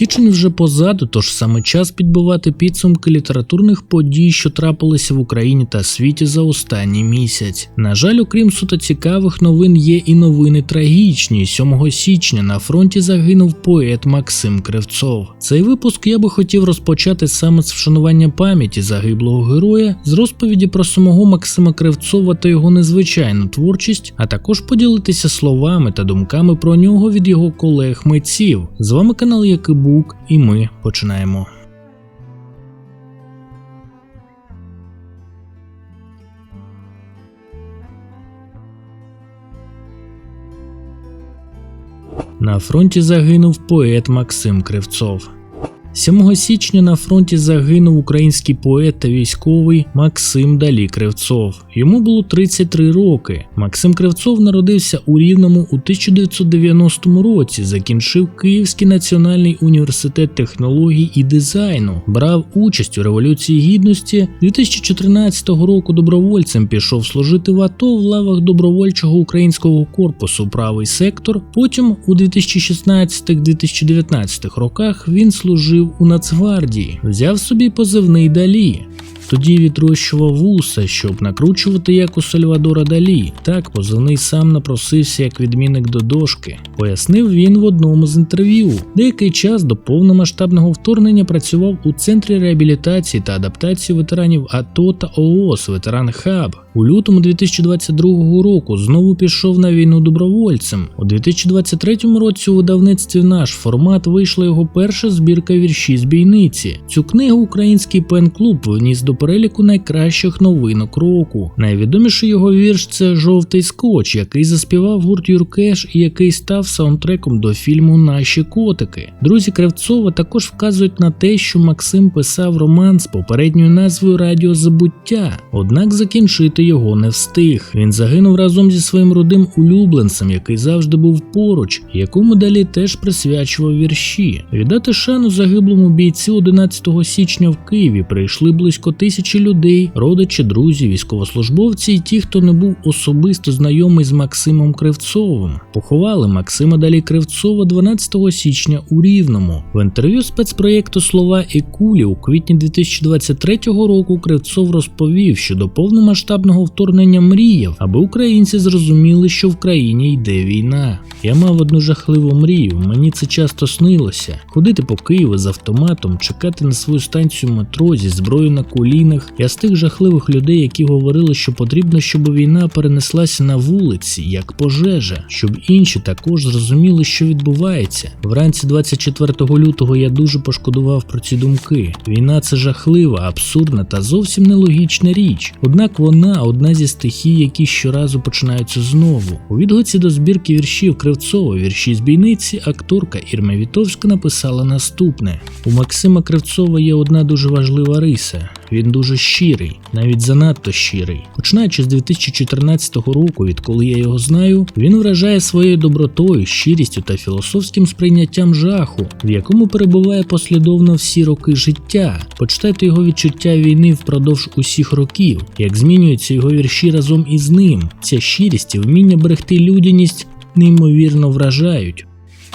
Січень вже позаду, тож саме час підбивати підсумки літературних подій, що трапилися в Україні та світі за останній місяць. На жаль, окрім суто цікавих новин, є і новини трагічні. 7 січня на фронті загинув поет Максим Кривцов. Цей випуск я би хотів розпочати саме з вшанування пам'яті загиблого героя, з розповіді про самого Максима Кривцова та його незвичайну творчість, а також поділитися словами та думками про нього від його колег митців. З вами канал Якибук, і ми починаємо. На фронті загинув поет Максим Кривцов. 7 січня на фронті загинув український поет та військовий Максим Далі Кривцов. Йому було 33 роки. Максим Кривцов народився у Рівному у 1990 році. Закінчив Київський національний університет технологій і дизайну, брав участь у революції гідності. 2014 року добровольцем пішов служити в АТО в лавах добровольчого українського корпусу Правий сектор. Потім у 2016-2019 роках він служив у Нацгвардії, взяв собі позивний Далі. Тоді відрощував вуса, щоб накручувати як у Сальвадора Далі. Так позивний сам напросився як відмінник до дошки. Пояснив він в одному з інтерв'ю. Деякий час до повномасштабного вторгнення працював у центрі реабілітації та адаптації ветеранів АТО та ООС Ветеран Хаб. У лютому 2022 року знову пішов на війну добровольцем. У 2023 році у видавництві наш формат вийшла його перша збірка вірші з бійниці. Цю книгу український пен-клуб вніс до переліку найкращих новинок року. Найвідоміший його вірш це Жовтий скотч, який заспівав гурт Юркеш і який став саундтреком до фільму Наші котики. Друзі Кривцова також вказують на те, що Максим писав роман з попередньою назвою Радіо Забуття, однак закінчити його не встиг. Він загинув разом зі своїм родим улюбленцем, який завжди був поруч, якому далі теж присвячував вірші. Віддати шану загиблому бійцю 11 січня в Києві прийшли близько тисячі людей, родичі, друзі, військовослужбовці і ті, хто не був особисто знайомий з Максимом Кривцовим. Поховали Максима далі Кривцова 12 січня у Рівному. В інтерв'ю спецпроєкту Слова і кулі у квітні 2023 року Кривцов розповів, що до повномасштабного вторгнення мріяв, аби українці зрозуміли, що в країні йде війна. Я мав одну жахливу мрію. Мені це часто снилося: ходити по Києву з автоматом, чекати на свою станцію метро зі зброєю на колінах. Я з тих жахливих людей, які говорили, що потрібно, щоб війна перенеслася на вулиці, як пожежа, щоб інші також зрозуміли, що відбувається. Вранці 24 лютого я дуже пошкодував про ці думки. Війна це жахлива, абсурдна та зовсім нелогічна річ. Однак вона одна зі стихій, які щоразу починаються знову. У відгуці до збірки віршів Кривцова, вірші з бійниці, акторка Ірма Вітовська написала наступне: у Максима Кривцова є одна дуже важлива риса. Він дуже щирий, навіть занадто щирий. Починаючи з 2014 року, відколи я його знаю, він вражає своєю добротою, щирістю та філософським сприйняттям жаху, в якому перебуває послідовно всі роки життя. Почитайте його відчуття війни впродовж усіх років, як змінюються його вірші разом із ним. Ця щирість і вміння берегти людяність неймовірно вражають.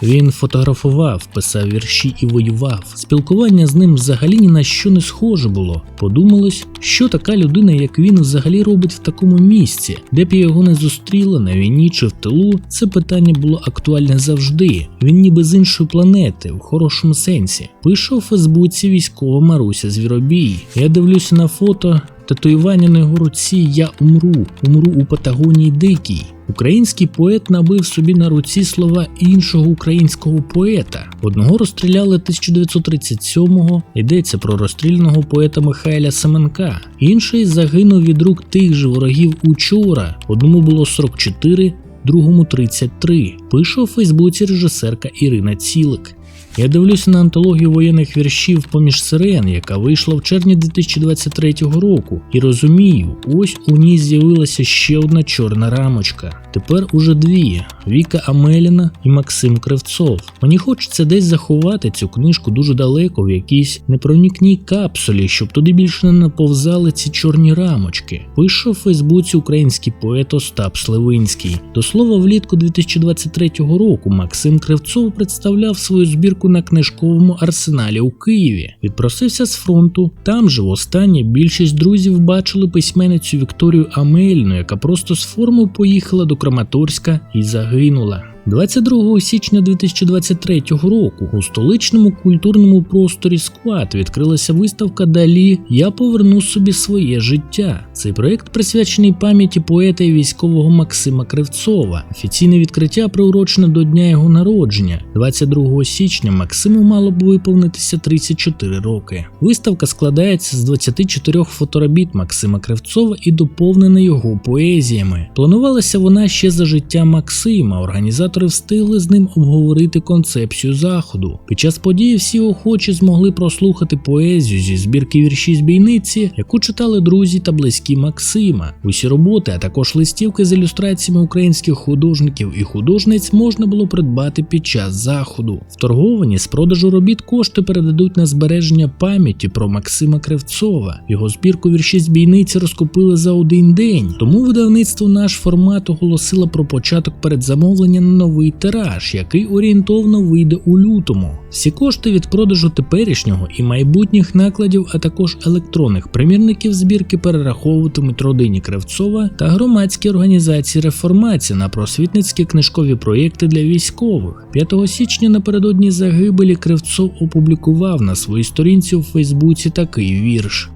Він фотографував, писав вірші і воював. Спілкування з ним взагалі ні на що не схоже було. Подумалось, що така людина, як він, взагалі робить в такому місці, де б я його не зустріла на війні чи в тилу. Це питання було актуальне завжди. Він ніби з іншої планети, в хорошому сенсі. Пише у Фейсбуці військова Маруся Звіробій. Я дивлюся на фото. Татуювання на його руці Я умру, умру у Патагонії Дикій. Український поет набив собі на руці слова іншого українського поета. Одного розстріляли 1937-го, йдеться про розстріляного поета Михайля Семенка. Інший загинув від рук тих же ворогів учора. Одному було 44, другому 33. Пише у Фейсбуці режисерка Ірина Цілик. Я дивлюся на антологію воєнних віршів поміж сирен, яка вийшла в червні 2023 року, і розумію, ось у ній з'явилася ще одна чорна рамочка. Тепер уже дві: Віка Амеліна і Максим Кривцов. Мені хочеться десь заховати цю книжку дуже далеко в якійсь непроникній капсулі, щоб туди більше не наповзали ці чорні рамочки. Пише у Фейсбуці український поет Остап Сливинський. До слова, влітку 2023 року Максим Кривцов представляв свою збірку збірку на книжковому арсеналі у Києві. Відпросився з фронту. Там же востаннє більшість друзів бачили письменницю Вікторію Амельну, яка просто з форму поїхала до Краматорська і загинула. 22 січня 2023 року у столичному культурному просторі Сквад відкрилася виставка Далі Я поверну собі своє життя. Цей проект присвячений пам'яті поета і військового Максима Кривцова. Офіційне відкриття приурочено до дня його народження. 22 січня Максиму мало б виповнитися 34 роки. Виставка складається з 24 фоторобіт Максима Кривцова і доповнена його поезіями. Планувалася вона ще за життя Максима. Організатор організатори встигли з ним обговорити концепцію заходу. Під час події всі охочі змогли прослухати поезію зі збірки вірші бійниці, яку читали друзі та близькі Максима. Усі роботи, а також листівки з ілюстраціями українських художників і художниць можна було придбати під час заходу. Вторговані з продажу робіт кошти передадуть на збереження пам'яті про Максима Кривцова. Його збірку вірші бійниці розкупили за один день. Тому видавництво наш формат оголосило про початок передзамовлення на новий тираж, який орієнтовно вийде у лютому. Всі кошти від продажу теперішнього і майбутніх накладів, а також електронних примірників збірки перераховуватимуть родині Кривцова та громадські організації реформації на просвітницькі книжкові проєкти для військових. 5 січня напередодні загибелі Кривцов опублікував на своїй сторінці у Фейсбуці такий вірш.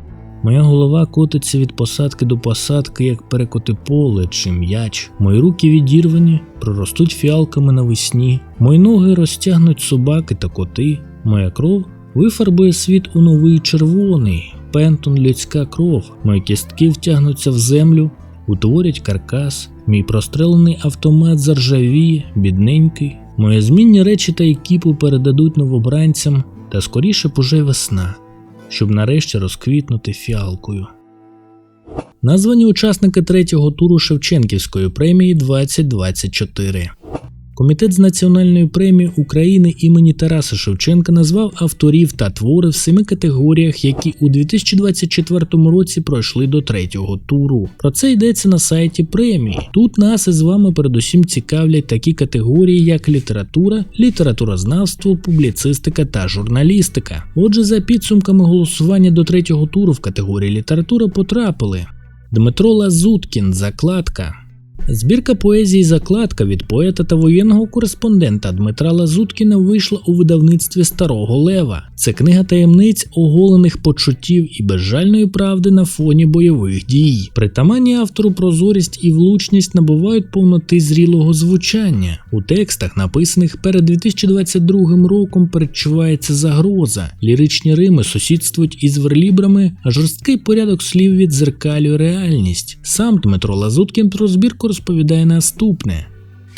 Моя голова котиться від посадки до посадки, як перекоти поле чи м'яч. Мої руки відірвані, проростуть фіалками навесні. Мої ноги розтягнуть собаки та коти. Моя кров вифарбує світ у новий червоний, пентон людська кров. Мої кістки втягнуться в землю, утворять каркас. Мій прострелений автомат заржавіє, бідненький. Мої змінні речі та екіпу передадуть новобранцям, та скоріше б весна щоб нарешті розквітнути фіалкою. Названі учасники третього туру Шевченківської премії 2024 Комітет з національної премії України імені Тараса Шевченка назвав авторів та твори в семи категоріях, які у 2024 році пройшли до третього туру. Про це йдеться на сайті премії. Тут нас із вами передусім цікавлять такі категорії, як література, літературознавство, публіцистика та журналістика. Отже, за підсумками голосування до третього туру в категорії література потрапили Дмитро Лазуткін, закладка. Збірка поезії Закладка від поета та воєнного кореспондента Дмитра Лазуткіна вийшла у видавництві Старого Лева. Це книга таємниць оголених почуттів і безжальної правди на фоні бойових дій. Притаманні автору прозорість і влучність набувають повноти зрілого звучання. У текстах, написаних перед 2022 роком, передчувається загроза, ліричні рими сусідствують із верлібрами, а жорсткий порядок слів відзеркалює реальність. Сам Дмитро Лазуткін про збірку розповідає наступне.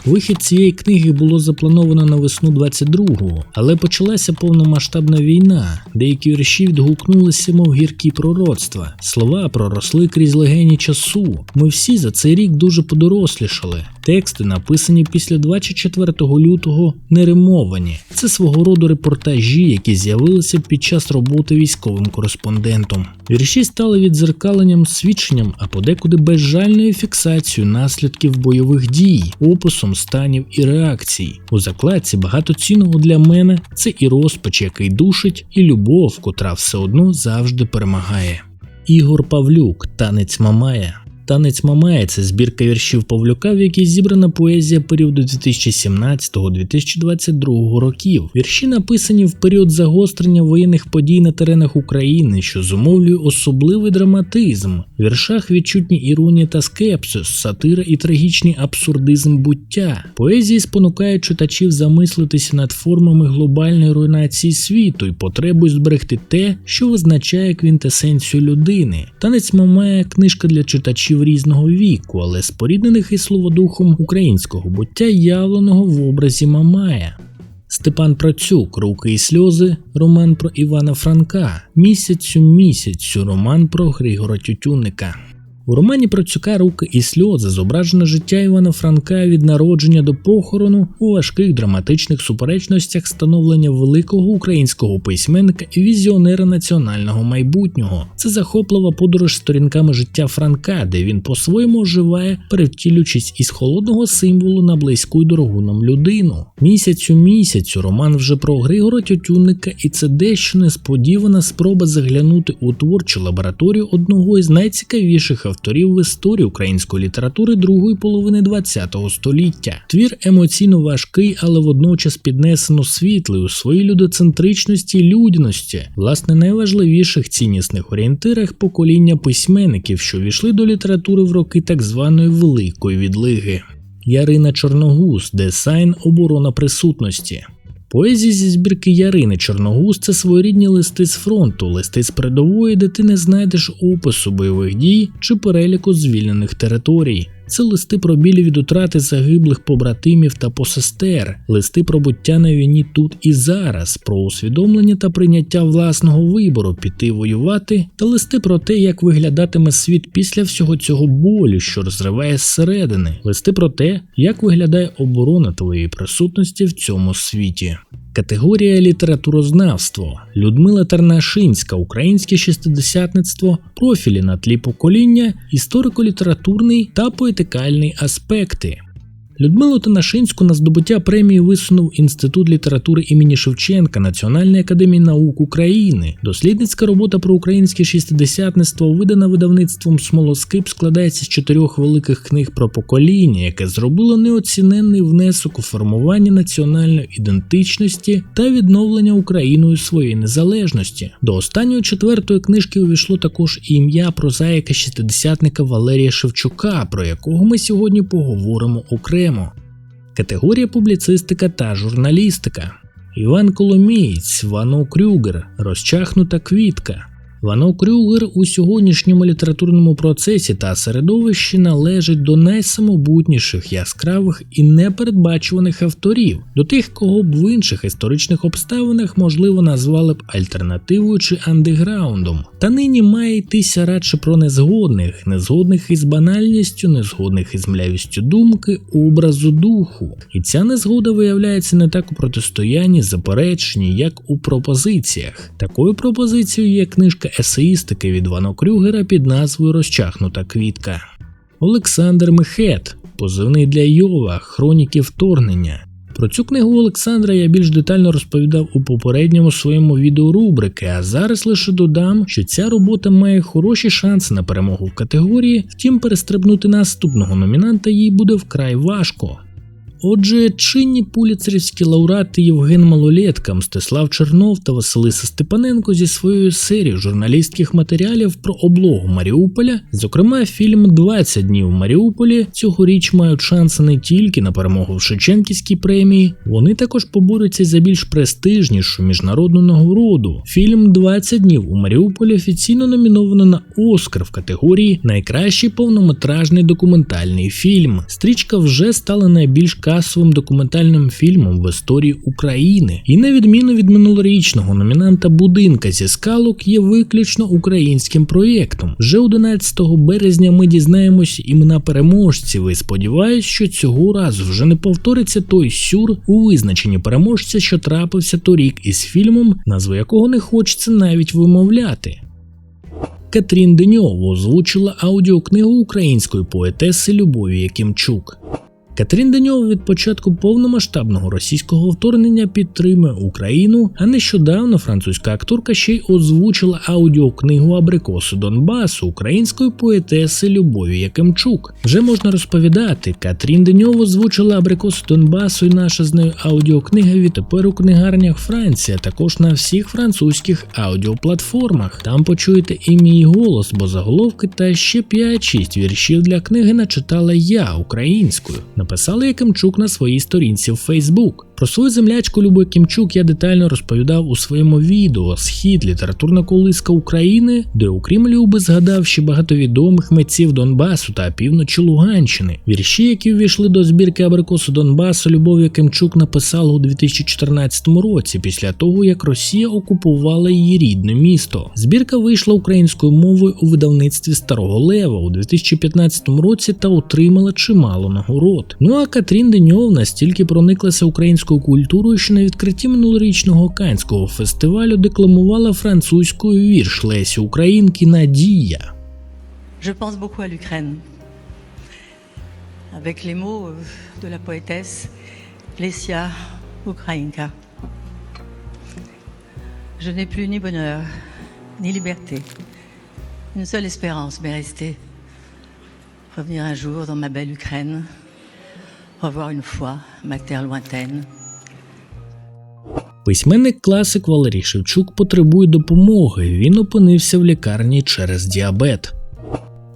Вихід цієї книги було заплановано на весну 22-го, але почалася повномасштабна війна. Деякі вірші відгукнулися, мов гіркі пророцтва. Слова проросли крізь легені часу. Ми всі за цей рік дуже подорослішали. Тексти, написані після 24 лютого, не римовані. Це свого роду репортажі, які з'явилися під час роботи військовим кореспондентом. Вірші стали відзеркаленням, свідченням, а подекуди безжальною фіксацією наслідків бойових дій, описом станів і реакцій. У закладці багато цінного для мене це і розпач, який душить, і любов, котра все одно завжди перемагає. Ігор Павлюк, танець Мамая. Танець Мамая це збірка віршів Павлюка, в якій зібрана поезія періоду 2017-2022 років. Вірші написані в період загострення воєнних подій на теренах України, що зумовлює особливий драматизм. В віршах відчутні іронія та скепсис, сатира і трагічний абсурдизм буття. Поезії спонукають читачів замислитися над формами глобальної руйнації світу і потребою зберегти те, що визначає квінтесенцію людини. Танець Мамая книжка для читачів різного віку, але споріднених із словодухом українського буття явленого в образі Мамая. Степан Працюк, Руки і сльози, роман про Івана Франка, місяцю місяцю, роман про Григора Тютюнника. У романі Процюка руки і сльози зображено життя Івана Франка від народження до похорону у важких драматичних суперечностях становлення великого українського письменника і візіонера національного майбутнього. Це захоплива подорож сторінками життя Франка, де він по-своєму оживає, перевтілюючись із холодного символу на близьку й дорогу нам людину. Місяць у місяцю роман вже про Григора Тютюнника, і це дещо несподівана спроба заглянути у творчу лабораторію одного із найцікавіших авторів в історії української літератури другої половини ХХ століття. Твір емоційно важкий, але водночас піднесено світлий у своїй людоцентричності й людяності, власне, найважливіших ціннісних орієнтирах покоління письменників, що війшли до літератури в роки так званої великої відлиги. Ярина Чорногуз, дизайн оборона присутності. Поезія зі збірки Ярини Чорногуз це своєрідні листи з фронту, листи з передової, де ти не знайдеш опису бойових дій чи переліку звільнених територій. Це листи про білі від утрати загиблих побратимів та посестер, листи про буття на війні тут і зараз, про усвідомлення та прийняття власного вибору піти воювати, та листи про те, як виглядатиме світ після всього цього болю, що розриває зсередини, листи про те, як виглядає оборона твоєї присутності в цьому світі. Категорія літературознавство Людмила Тарнашинська, українське шестидесятництво, профілі на тлі покоління, історико-літературний та поетикальний аспекти. Людмилу Танашинську на здобуття премії висунув Інститут літератури імені Шевченка Національної академії наук України. Дослідницька робота про українське шістдесятництво, видана видавництвом Смолоскип, складається з чотирьох великих книг про покоління, яке зробило неоціненний внесок у формування національної ідентичності та відновлення Україною своєї незалежності. До останньої четвертої книжки увійшло також і ім'я прозаїка шістдесятника Валерія Шевчука, про якого ми сьогодні поговоримо окремо. Категорія публіцистика та журналістика. Іван Коломієць, Вано Крюгер, Розчахнута квітка. Вано Крюгер у сьогоднішньому літературному процесі та середовищі належить до найсамобутніших, яскравих і непередбачуваних авторів, до тих, кого б в інших історичних обставинах можливо назвали б альтернативою чи андеграундом. Та нині має йтися радше про незгодних, незгодних із банальністю, незгодних із млявістю думки, образу духу. І ця незгода виявляється не так у протистоянні, запереченні, як у пропозиціях. Такою пропозицією є книжка есеїстики від Вано Крюгера під назвою Розчахнута квітка. Олександр Мехет, позивний для Йова, хроніки вторгнення. Про цю книгу Олександра я більш детально розповідав у попередньому своєму відео рубрики, а зараз лише додам, що ця робота має хороші шанси на перемогу в категорії, втім перестрибнути наступного номінанта їй буде вкрай важко. Отже, чинні пуліцерівські лауреати Євген Малолетка, Мстислав Чернов та Василиса Степаненко зі своєю серією журналістських матеріалів про облогу Маріуполя, зокрема фільм «20 днів в Маріуполі, цьогоріч мають шанси не тільки на перемогу в Шевченківській премії, вони також поборються за більш престижнішу міжнародну нагороду. Фільм «20 днів у Маріуполі офіційно номіновано на Оскар в категорії Найкращий повнометражний документальний фільм. Стрічка вже стала найбільш касовим документальним фільмом в історії України, і на відміну від минулорічного номінанта Будинка зі скалок є виключно українським проєктом. Вже 11 березня ми дізнаємось імена переможців і сподіваюсь, що цього разу вже не повториться той сюр у визначенні переможця, що трапився торік із фільмом, назву якого не хочеться навіть вимовляти. Катрін Деньов озвучила аудіокнигу української поетеси Любові Якимчук. Катрін Даньова від початку повномасштабного російського вторгнення підтримує Україну, а нещодавно французька акторка ще й озвучила аудіокнигу Абрикоси Донбасу української поетеси Любові Якимчук. Вже можна розповідати, Катрін Деньов озвучила Абрикоси Донбасу і наша з нею аудіокнига відтепер у книгарнях Франції, а також на всіх французьких аудіоплатформах. Там почуєте і мій голос, бо заголовки та ще 5-6 віршів для книги начитала я українською. Написала Якимчук на своїй сторінці в Фейсбук. Про свою землячку Любу Якимчук я детально розповідав у своєму відео Схід літературна колиска України, де окрім Люби згадав ще багато відомих митців Донбасу та півночі Луганщини. Вірші, які увійшли до збірки Абрикосу Донбасу, Любов Якимчук написала у 2014 році, після того як Росія окупувала її рідне місто. Збірка вийшла українською мовою у видавництві Старого Лева у 2015 році та отримала чимало нагород. Ну а Катрін Деньов настільки прониклася українською культурою, що на відкритті минулорічного Канського фестивалю декламувала французькою вірш Лесі Українки Надія. Je pense beaucoup à l'Ukraine. Avec les mots euh, de la poétesse Lesia Ukrainka. Je n'ai plus ni bonheur, ni liberté. Une seule espérance m'est restée. Revenir un jour dans ma belle Ukraine. Revoir une fois ma terre lointaine. Письменник класик Валерій Шевчук потребує допомоги. Він опинився в лікарні через діабет.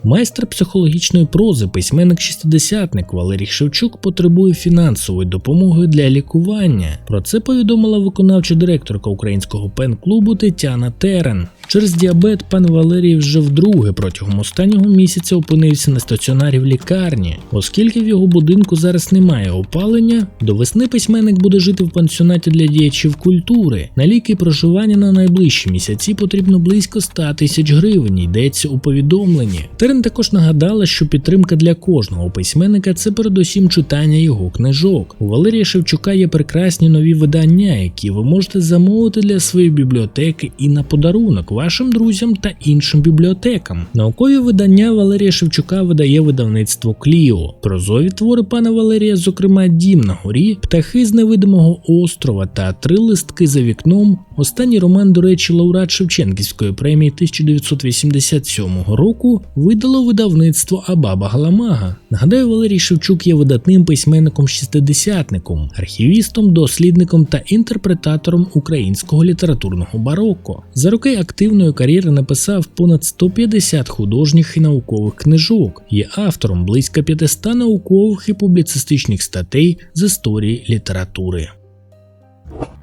Майстер психологічної прози, письменник шістидесятник Валерій Шевчук потребує фінансової допомоги для лікування. Про це повідомила виконавча директорка українського пен-клубу Тетяна Терен. Через діабет пан Валерій вже вдруге протягом останнього місяця опинився на стаціонарі в лікарні, оскільки в його будинку зараз немає опалення. До весни письменник буде жити в пансіонаті для діячів культури. На ліки проживання на найближчі місяці потрібно близько 100 тисяч гривень. Йдеться у повідомленні. Терен також нагадала, що підтримка для кожного письменника це передусім читання його книжок. У Валерія Шевчука є прекрасні нові видання, які ви можете замовити для своєї бібліотеки і на подарунок вашим друзям та іншим бібліотекам. Наукові видання Валерія Шевчука видає видавництво Кліо. Прозові твори пана Валерія, зокрема Дім на горі, птахи з невидимого острова та три листки за вікном. Останній роман, до речі, лауреат Шевченківської премії 1987 року видало видавництво Абаба Галамага. Нагадаю, Валерій Шевчук є видатним письменником-шістидесятником, архівістом, дослідником та інтерпретатором українського літературного бароко. За роки активної кар'єри написав понад 150 художніх і наукових книжок. Є автором близько 500 наукових і публіцистичних статей з історії літератури.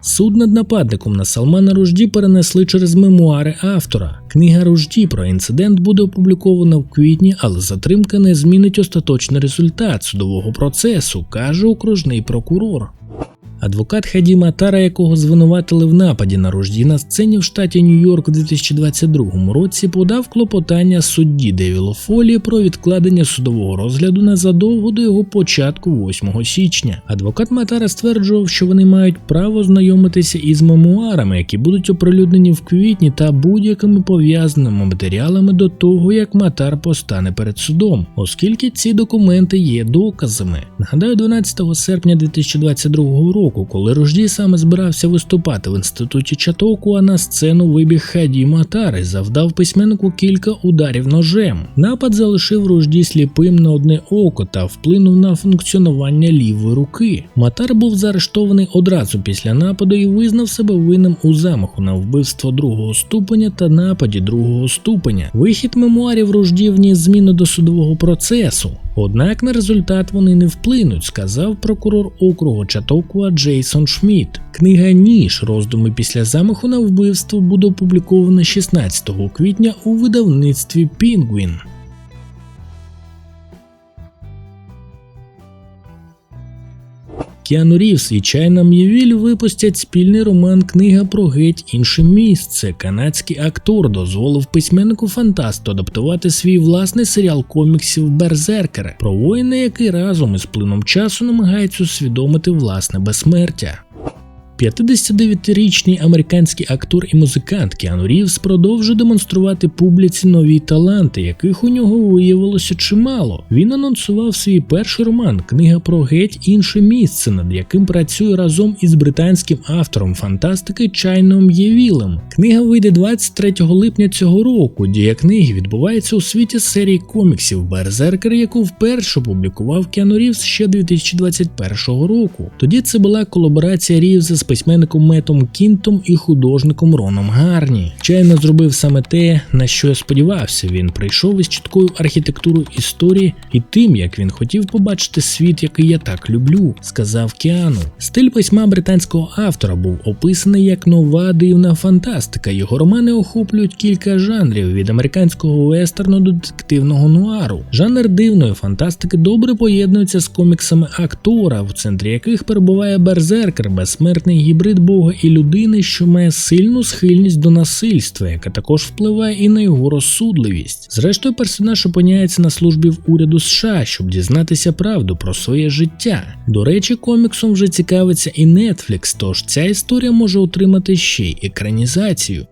Суд над нападником на Салмана Ружді перенесли через мемуари автора. Книга Ружді про інцидент буде опублікована в квітні, але затримка не змінить остаточний результат судового процесу, каже окружний прокурор. Адвокат Хадіма Тара, якого звинуватили в нападі на Ружді на сцені в штаті Нью-Йорк у 2022 році, подав клопотання судді Девіло Фолі про відкладення судового розгляду незадовго до його початку 8 січня. Адвокат Матара стверджував, що вони мають право знайомитися із мемуарами, які будуть оприлюднені в квітні та будь-якими пов'язаними матеріалами до того, як Матар постане перед судом, оскільки ці документи є доказами. Нагадаю, 12 серпня 2022 року коли Рожді саме збирався виступати в інституті Чатоку, а на сцену вибіг Хаді Матари, завдав письменнику кілька ударів ножем. Напад залишив Рожді сліпим на одне око та вплинув на функціонування лівої руки. Матар був заарештований одразу після нападу і визнав себе винним у замаху на вбивство другого ступеня та нападі другого ступеня. Вихід мемуарів Рожді вніс зміни до судового процесу. Однак на результат вони не вплинуть, сказав прокурор округу Чатокуа Джейсон Шмідт. Книга Ніж роздуми після замаху на вбивство буде опублікована 16 квітня у видавництві Пінгвін. Кіану Рівс і Чайна М'євіль випустять спільний роман Книга про геть інше місце. Канадський актор дозволив письменнику фантасту адаптувати свій власний серіал коміксів Берзеркери про воїна, який разом із плином часу намагається усвідомити власне безсмертя. 59-річний американський актор і музикант Кіану Рівз продовжує демонструвати публіці нові таланти, яких у нього виявилося чимало. Він анонсував свій перший роман, книга про геть інше місце, над яким працює разом із британським автором фантастики Чайном Євілем. Книга вийде 23 липня цього року. Дія книги відбувається у світі серії коміксів Берзеркер, яку вперше опублікував Кіану Рівз ще 2021 року. Тоді це була колаборація Рівза з письменником Метом Кінтом і художником Роном Гарні. Чайно зробив саме те, на що я сподівався. Він прийшов із чіткою архітектурою історії і тим, як він хотів побачити світ, який я так люблю, сказав Кіану. Стиль письма британського автора був описаний як нова дивна фантастика. Його романи охоплюють кілька жанрів від американського вестерну до детективного нуару. Жанр дивної фантастики добре поєднується з коміксами актора, в центрі яких перебуває берзеркер, безсмертний гібрид бога і людини, що має сильну схильність до насильства, яка також впливає і на його розсудливість. Зрештою, персонаж опиняється на службі в уряду США, щоб дізнатися правду про своє життя. До речі, коміксом вже цікавиться і Netflix, тож ця історія може отримати ще й екранізацію.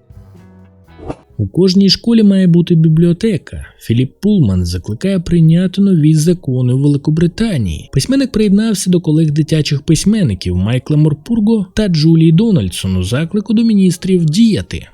У кожній школі має бути бібліотека. Філіп Пулман закликає прийняти нові закони у Великобританії. Письменник приєднався до колег дитячих письменників Майкла Морпурго та Джулії Дональдсон у заклику до міністрів діяти.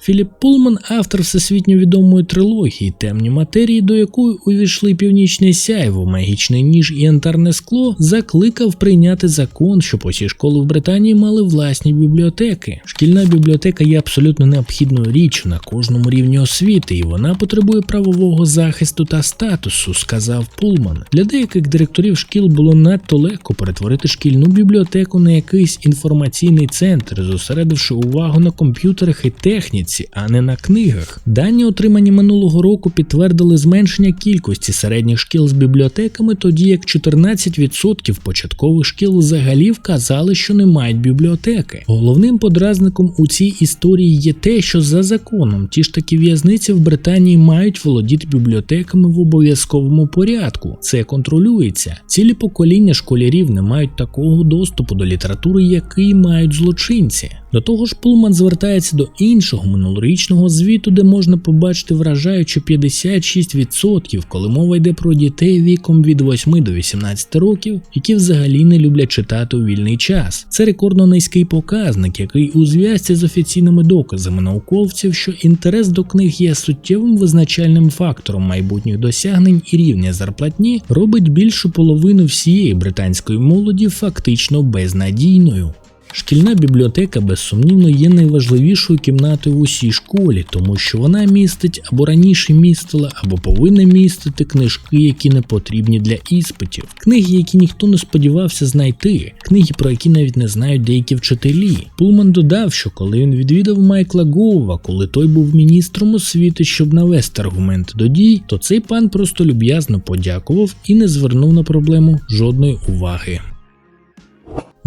Філіп Пулман, автор всесвітньо відомої трилогії Темні матерії, до якої увійшли північне сяйво, магічний ніж і янтарне скло, закликав прийняти закон, щоб усі школи в Британії мали власні бібліотеки. Шкільна бібліотека є абсолютно необхідною річчю на кожному рівні освіти, і вона потребує правового захисту та статусу, сказав Пулман. Для деяких директорів шкіл було надто легко перетворити шкільну бібліотеку на якийсь інформаційний центр, зосередивши увагу на комп'ютерах і техніці а не на книгах. Дані, отримані минулого року, підтвердили зменшення кількості середніх шкіл з бібліотеками, тоді як 14% початкових шкіл взагалі вказали, що не мають бібліотеки. Головним подразником у цій історії є те, що за законом ті ж такі в'язниці в Британії мають володіти бібліотеками в обов'язковому порядку. Це контролюється. Цілі покоління школярів не мають такого доступу до літератури, який мають злочинці. До того ж, Пулман звертається до іншого минулорічного звіту, де можна побачити вражаючи 56%, коли мова йде про дітей віком від 8 до 18 років, які взагалі не люблять читати у вільний час. Це рекордно низький показник, який у зв'язці з офіційними доказами науковців, що інтерес до книг є суттєвим визначальним фактором майбутніх досягнень і рівня зарплатні, робить більшу половину всієї британської молоді фактично безнадійною. Шкільна бібліотека безсумнівно є найважливішою кімнатою в усій школі, тому що вона містить або раніше містила, або повинна містити книжки, які не потрібні для іспитів, книги, які ніхто не сподівався знайти, книги, про які навіть не знають деякі вчителі. Пулман додав, що коли він відвідав Майкла Гоува, коли той був міністром освіти, щоб навести аргументи до дій, то цей пан просто люб'язно подякував і не звернув на проблему жодної уваги.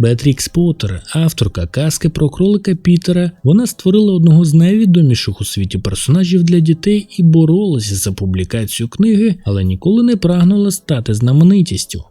Беатрікс Поттер, авторка казки про кролика Пітера, вона створила одного з найвідоміших у світі персонажів для дітей і боролася за публікацію книги, але ніколи не прагнула стати знаменитістю.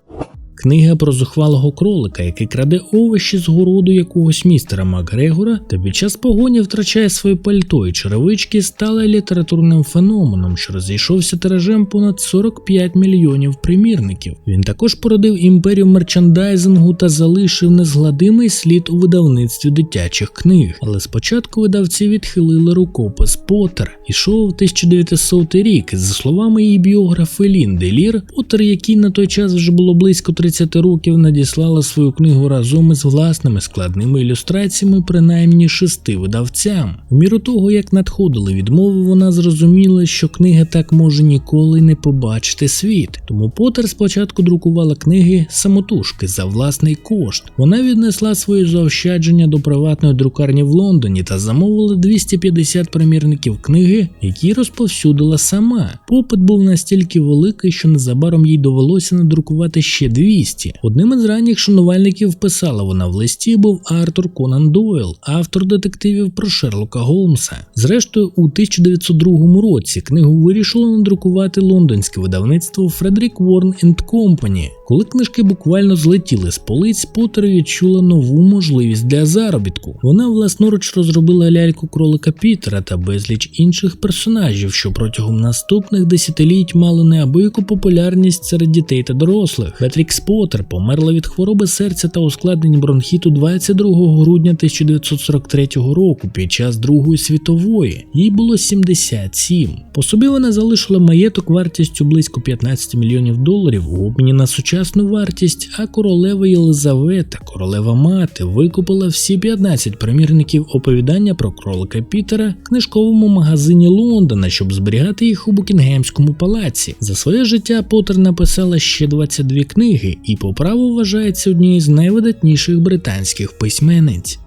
Книга про зухвалого кролика, який краде овочі з городу якогось містера Макгрегора та під час погоні втрачає своє пальто і черевички, стала літературним феноменом, що розійшовся тиражем понад 45 мільйонів примірників. Він також породив імперію мерчандайзингу та залишив незгладимий слід у видавництві дитячих книг. Але спочатку видавці відхилили рукопис Поттер. Ішов 1900 рік. За словами її біографи Лінди Лір, Поттер, який на той час вже було близько 30 років надіслала свою книгу разом із власними складними ілюстраціями, принаймні шести видавцям. У міру того, як надходили відмови, вона зрозуміла, що книга так може ніколи не побачити світ. Тому Поттер спочатку друкувала книги самотужки за власний кошт. Вона віднесла свої заощадження до приватної друкарні в Лондоні та замовила 250 примірників книги, які розповсюдила сама. Попит був настільки великий, що незабаром їй довелося надрукувати ще 200. Одним із ранніх шанувальників писала вона в листі був Артур Конан Дойл, автор детективів про Шерлока Голмса. Зрештою, у 1902 році книгу вирішило надрукувати лондонське видавництво Фредерік Ворн Company. Коли книжки буквально злетіли з полиць, Поттер відчула нову можливість для заробітку. Вона власноруч розробила ляльку кролика Пітера та безліч інших персонажів, що протягом наступних десятиліть мали неабияку популярність серед дітей та дорослих. Бетрікс Поттер померла від хвороби серця та ускладнень бронхіту 22 грудня 1943 року під час Другої світової. Їй було 77. По собі вона залишила маєток вартістю близько 15 мільйонів доларів у обміні на сучасну сучасну вартість, а королева Єлизавета, королева мати, викупила всі 15 примірників оповідання про кролика Пітера в книжковому магазині Лондона, щоб зберігати їх у Букінгемському палаці. За своє життя Поттер написала ще 22 книги і по праву вважається однією з найвидатніших британських письменниць.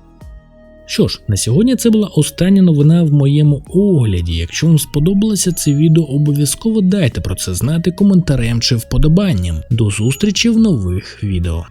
Що ж, на сьогодні це була остання новина в моєму огляді. Якщо вам сподобалося це відео, обов'язково дайте про це знати коментарем чи вподобанням. До зустрічі в нових відео.